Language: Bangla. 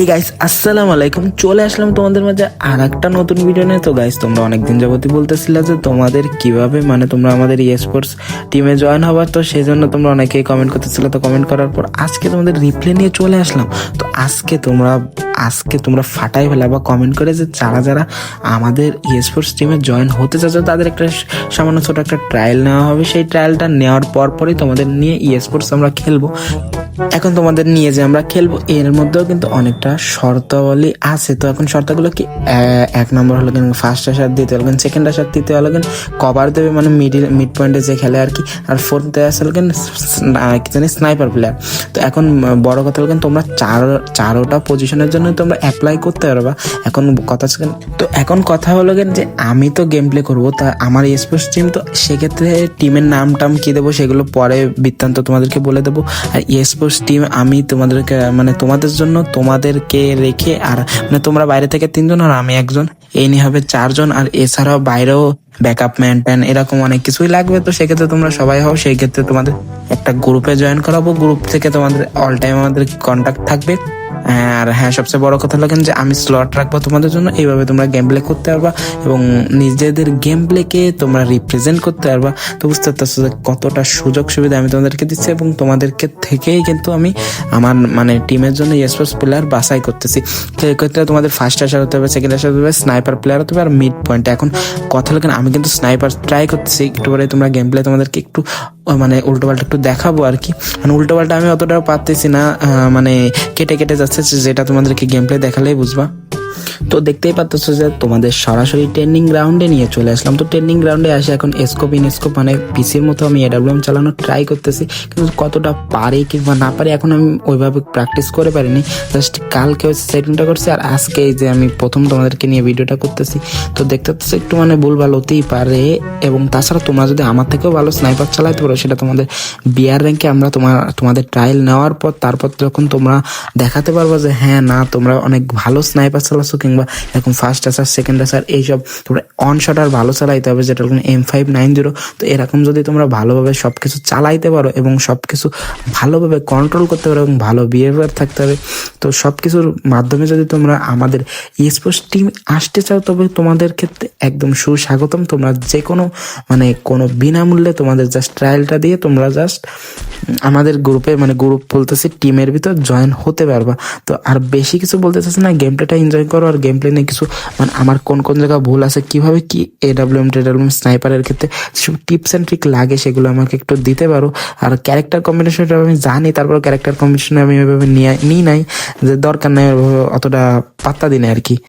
হে গাইস আসসালামু আলাইকুম চলে আসলাম তোমাদের মাঝে আর একটা নতুন ভিডিও নিয়ে। তো গাইস তোমরা অনেকদিন যাবতই বলতেছিলে যে তোমাদের কীভাবে মানে তোমরা আমাদের স্পোর্টস টিমে জয়েন হবার। তো সেই জন্য তোমরা অনেকেই কমেন্ট করতেছিলে। তো কমেন্ট করার পর আজকে তোমাদের রিপ্লে নিয়ে চলে আসলাম। তো আজকে তোমরা আজকে তোমরা ফাটাই ফেলা বা কমেন্ট করে যে যারা যারা আমাদের স্পোর্টস টিমে জয়েন হতে চাচ্ছ তাদের একটা সামান্য ছোট একটা ট্রায়াল নেওয়া হবে। সেই ট্রায়ালটা নেওয়ার পর পরই তোমাদের নিয়ে স্পোর্টস আমরা খেলব। এখন তোমাদের নিয়ে যে আমরা খেলব, এর মধ্যেও কিন্তু অনেকটা শর্তাবলী আছে। তো এখন শর্তগুলো কি? এক নম্বর হলো কিন্তু ফার্স্ট আসার দ্বিতীয় হলো কিন্তু সেকেন্ড আসার তৃতীয় হলো কিন্তু কভার দেবে মানে মিডিল মিড পয়েন্টে যে খেলে আর কি। আর ফোর্থ আসে হলো কিন্তু জানি স্নাইপার প্লেয়ার তো এখন বড় কথা হলো কিন্তু তোমরা চার, চারোটা পজিশনের জন্য তোমরা অ্যাপ্লাই করতে পারবা। এখন কথা তো এখন কথা হলো যে আমি তো গেম প্লে করব, তা আমার স্পোর্টস টিম তো সেক্ষেত্রে টিমের নাম টাম কী দেবো, সেগুলো পরে বৃত্তান্ত তোমাদেরকে বলে দেবো। আর স্পোর্টস টিম, আমি তোমাদেরকে মানে তোমাদের জন্য তোমাদেরকে রেখে আর মানে তোমরা বাইরে থেকে তিনজন আর আমি একজন। এই নিয়ে হবে চারজন আর এছাড়াও বাইরেও ব্যাকআপ ম্যান ট্যান এরকম অনেক কিছুই লাগবে। তো সেক্ষেত্রে তোমরা সবাই হও সেই ক্ষেত্রে তোমাদের একটা গ্রুপে জয়েন করাবো। গ্রুপ থেকে তোমাদের অল টাইম আমাদের কন্ট্যাক্ট থাকবে। আর হ্যাঁ সবচেয়ে বড় কথা কিন্তু যে আমি স্লট রাখব তোমাদের জন্য, এইভাবে তোমরা গেম প্লে করতে পারবা এবং নিজেদের গেম প্লেকে তোমরা রিপ্রেজেন্ট করতে পারবা। তো বুঝতে পারতেছো যে কতটা সুযোগ সুবিধা আমি তোমাদেরকে দিচ্ছি এবং তোমাদেরকে থেকেই কিন্তু আমি আমার মানে টিমের জন্য স্পোর্টস প্লেয়ার বাছাই করতেছি। তো এক্ষেত্রে তোমাদের ফার্স্ট আসার হতে হবে সেকেন্ড আসার হতে হবে স্নাইপার প্লেয়ার হতে হবে আর মিড পয়েন্ট এখন কথা হলো কেন, আমি কিন্তু স্নাইপার ট্রাই করতেছি, একটু পরে তোমরা গেম প্লে তোমাদেরকে একটু মানে উল্টো পাল্টা একটু দেখাবো আর কি। মানে উল্টো পাল্টা আমি অতটাও পারতেছি না মানে কেটে কেটে যাচ্ছে যেটা তোমাদেরকে গেম প্লে দেখালেই বুঝবা। তো দেখতেই পাচ্ছ যে তোমাদের সরাসরি ট্রেনিং গ্রাউন্ডে নিয়ে চলে আসলাম। তো ট্রেনিং গ্রাউন্ডে আসে এখন স্কোপ ইন স্কোপ মানে পিসির মতো আমি এডাব্লিউএম চালানোর ট্রাই করতেছি। কিন্তু কতটা পারি কিংবা না পারি এখন আমি ওইভাবে প্র্যাকটিস করে পারিনি। জাস্ট কালকে হচ্ছে সেটিংটা করছি আর আজকে যে আমি প্রথম তোমাদেরকে নিয়ে ভিডিওটা করতেছি। তো দেখতে পাচ্ছ একটু মানে ভুলভাল হতেই পারে এবং তাছাড়া তোমরা যদি আমার থেকেও ভালো স্নাইপার চালাতে পারো, সেটা তোমাদের বিয়ার র্যাঙ্কে আমরা তোমার, তোমাদের ট্রায়াল নেওয়ার পর, তারপর যখন তোমরা দেখাতে পারব যে হ্যাঁ না, তোমরা অনেক ভালো স্নাইপার চালাচ্ছ কিংবা এরকম ফার্স্ট আসার সেকেন্ড আসার এইসব তোমরা অন শট আর ভালো চালাইতে হবে, যেটা এম ফাইভ নাইন জিরো তো এরকম যদি তোমরা ভালোভাবে সব কিছু চালাইতে পারো এবং সব কিছু ভালোভাবে কন্ট্রোল করতে পারো এবং ভালো বিহেভিয়ার থাকতে হবে তো সব কিছুর মাধ্যমে যদি তোমরা আমাদের স্পোর্টস টিম আসতে চাও, তবে তোমাদের ক্ষেত্রে একদম সুস্বাগতম। তোমরা যে কোনো মানে কোনো বিনামূল্যে তোমাদের জাস্ট ট্রায়ালটা দিয়ে তোমরা জাস্ট আমাদের গ্রুপে মানে গ্রুপ বলতেছি টিমের ভিতর জয়েন হতে পারবা। তো আর বেশি কিছু বলতে চাচ্ছি না গেম প্লেটা এনজয় করো আর গেম প্লে নিয়ে কিছু মানে আমার কোন কোন জায়গায় ভুল আছে, কীভাবে কী কীভাবে কি এডাব্লিউএম টেডাব্লিউএম স্নাইপারের ক্ষেত্রে যেসব টিপস অ্যান্ড ট্রিক লাগে, সেগুলো আমাকে একটু দিতে পারো। আর ক্যারেক্টার কম্বিনেশনটা আমি জানি তারপর ক্যারেক্টার কম্বিনেশন আমি ওইভাবে নিয়ে, নিই নাই। যে দরকার নাই অতটা পাত্তা দিনে আর কি।